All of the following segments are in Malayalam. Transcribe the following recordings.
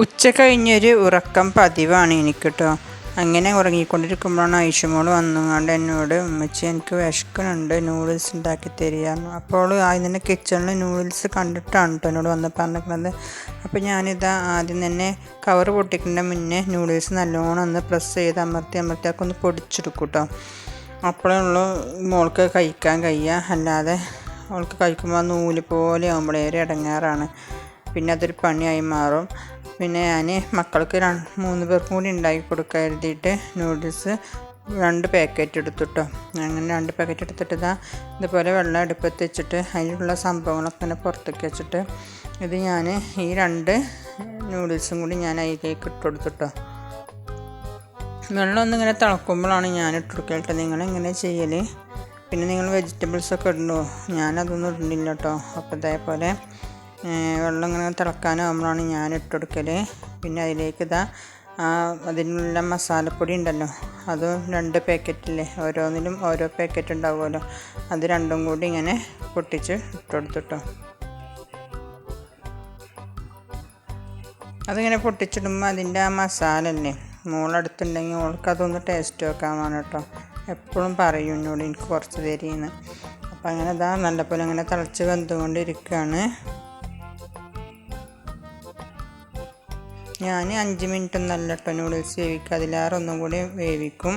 ഉച്ച കഴിഞ്ഞൊരു ഉറക്കം പതിവാണ് എനിക്ക് കേട്ടോ അങ്ങനെ ഉറങ്ങിക്കൊണ്ടിരിക്കുമ്പോഴാണ് ഐഷമോൾ വന്നുകൊണ്ട് എന്നോട് ഉമ്മച്ചി എനിക്ക് വിശക്കുന്നുണ്ട് നൂഡിൽസ് ഉണ്ടാക്കി തരികയായിരുന്നു അപ്പോൾ ആദ്യം തന്നെ കിച്ചണിൽ നൂഡിൽസ് കണ്ടിട്ടാണ് കേട്ടോ എന്നോട് വന്ന് പറഞ്ഞിരിക്കുന്നത്. അപ്പോൾ ഞാനിതാ ആദ്യം തന്നെ കവർ പൊട്ടിക്കേണ്ട മുന്നേ നൂഡിൽസ് നല്ലോണം ഒന്ന് പ്രസ് ചെയ്ത് അമർത്തി അമർത്തിയൊക്കെ ഒന്ന് പൊടിച്ചെടുക്കും കേട്ടോ അപ്പോഴേ ഉള്ളൂ മോൾക്ക് കഴിക്കാൻ കഴിയുക. അല്ലാതെ അവൾക്ക് കഴിക്കുമ്പോൾ നൂൽ പോലെ ആകുമ്പോഴേ അടങ്ങാറാണ് പിന്നെ അതൊരു പണിയായി മാറും. പിന്നെ ഞാൻ മക്കൾക്ക് രണ്ട് മൂന്ന് പേർക്കും കൂടി ഉണ്ടാക്കി കൊടുക്കാൻ എഴുതിയിട്ട് നൂഡിൽസ് രണ്ട് പാക്കറ്റ് എടുത്തുട്ടോ. അങ്ങനെ രണ്ട് പാക്കറ്റ് എടുത്തിട്ട് ഇതാ ഇതുപോലെ വെള്ളം അടുപ്പത്ത് വെച്ചിട്ട് അതിലുള്ള സംഭവങ്ങളൊക്കെ ഇങ്ങനെ പുറത്തേക്ക് വെച്ചിട്ട് ഇത് ഞാൻ ഈ രണ്ട് നൂഡിൽസും കൂടി ഞാൻ അതിലേക്ക് ഇട്ട് കൊടുത്തിട്ടോ. വെള്ളം ഒന്നിങ്ങനെ തിളക്കുമ്പോഴാണ് ഞാൻ ഇട്ട് നിങ്ങൾ ഇങ്ങനെ ചെയ്യൽ പിന്നെ നിങ്ങൾ വെജിറ്റബിൾസൊക്കെ ഇടണോ? ഞാനതൊന്നും ഇടുന്നില്ല കേട്ടോ. അപ്പോൾ ഇതേപോലെ വെള്ളം ഇങ്ങനെ തിളക്കാനാകുമ്പോഴാണ് ഞാൻ ഇട്ട് കൊടുക്കൽ പിന്നെ അതിലേക്ക് ഇതാ ആ അതിനുള്ള മസാലപ്പൊടി ഉണ്ടല്ലോ അതും രണ്ട് പാക്കറ്റില്ലേ ഓരോന്നിലും ഓരോ പാക്കറ്റ് ഉണ്ടാവുമല്ലോ അത് രണ്ടും കൂടി ഇങ്ങനെ പൊട്ടിച്ച് ഇട്ട് കൊടുത്തിട്ടോ അതിങ്ങനെ പൊട്ടിച്ചിടുമ്പോൾ അതിന്റെ ആ മസാല അല്ലേ മോളടുത്തുണ്ടെങ്കിൽ മോൾക്ക് അതൊന്ന് ടേസ്റ്റ് വെക്കാൻ വേണം കേട്ടോ എപ്പോഴും പറയും എന്നോട് എനിക്ക് കുറച്ച് തരീന്ന്. അപ്പം അങ്ങനെ ഇതാ നല്ലപോലെ അങ്ങനെ തിളച്ച് വെന്തുകൊണ്ടിരിക്കുകയാണ്. ഞാൻ അഞ്ച് മിനിറ്റ് ഒന്നല്ല കേട്ടോ നൂഡിൽസ് വേവിക്കുക. അതിലേറെ ഒന്നും കൂടി വേവിക്കും.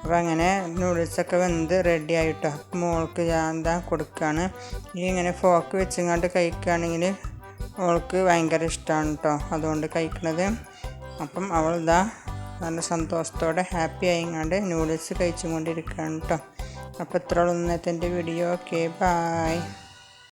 അപ്പോൾ അങ്ങനെ നൂഡിൽസൊക്കെ വെന്ത് റെഡി ആയിട്ടോ. മോൾക്ക് ഞാൻ കൊടുക്കുകയാണ് ഇനി ഇങ്ങനെ ഫോക്ക് വെച്ചങ്ങാണ്ട് കഴിക്കുകയാണെങ്കിൽ മോൾക്ക് ഭയങ്കര ഇഷ്ടമാണ് കേട്ടോ അതുകൊണ്ട് കഴിക്കണത്. അപ്പം അവൾ ഇതാ നല്ല സന്തോഷത്തോടെ ഹാപ്പി ആയിങ്ങാണ്ട് നൂഡിൽസ് കഴിച്ചുകൊണ്ടിരിക്കുകയാണ് കേട്ടോ അപ്പോൾ ഇത്രയുള്ള ഇന്നത്തെ വീഡിയോ ഓക്കെ ബായ്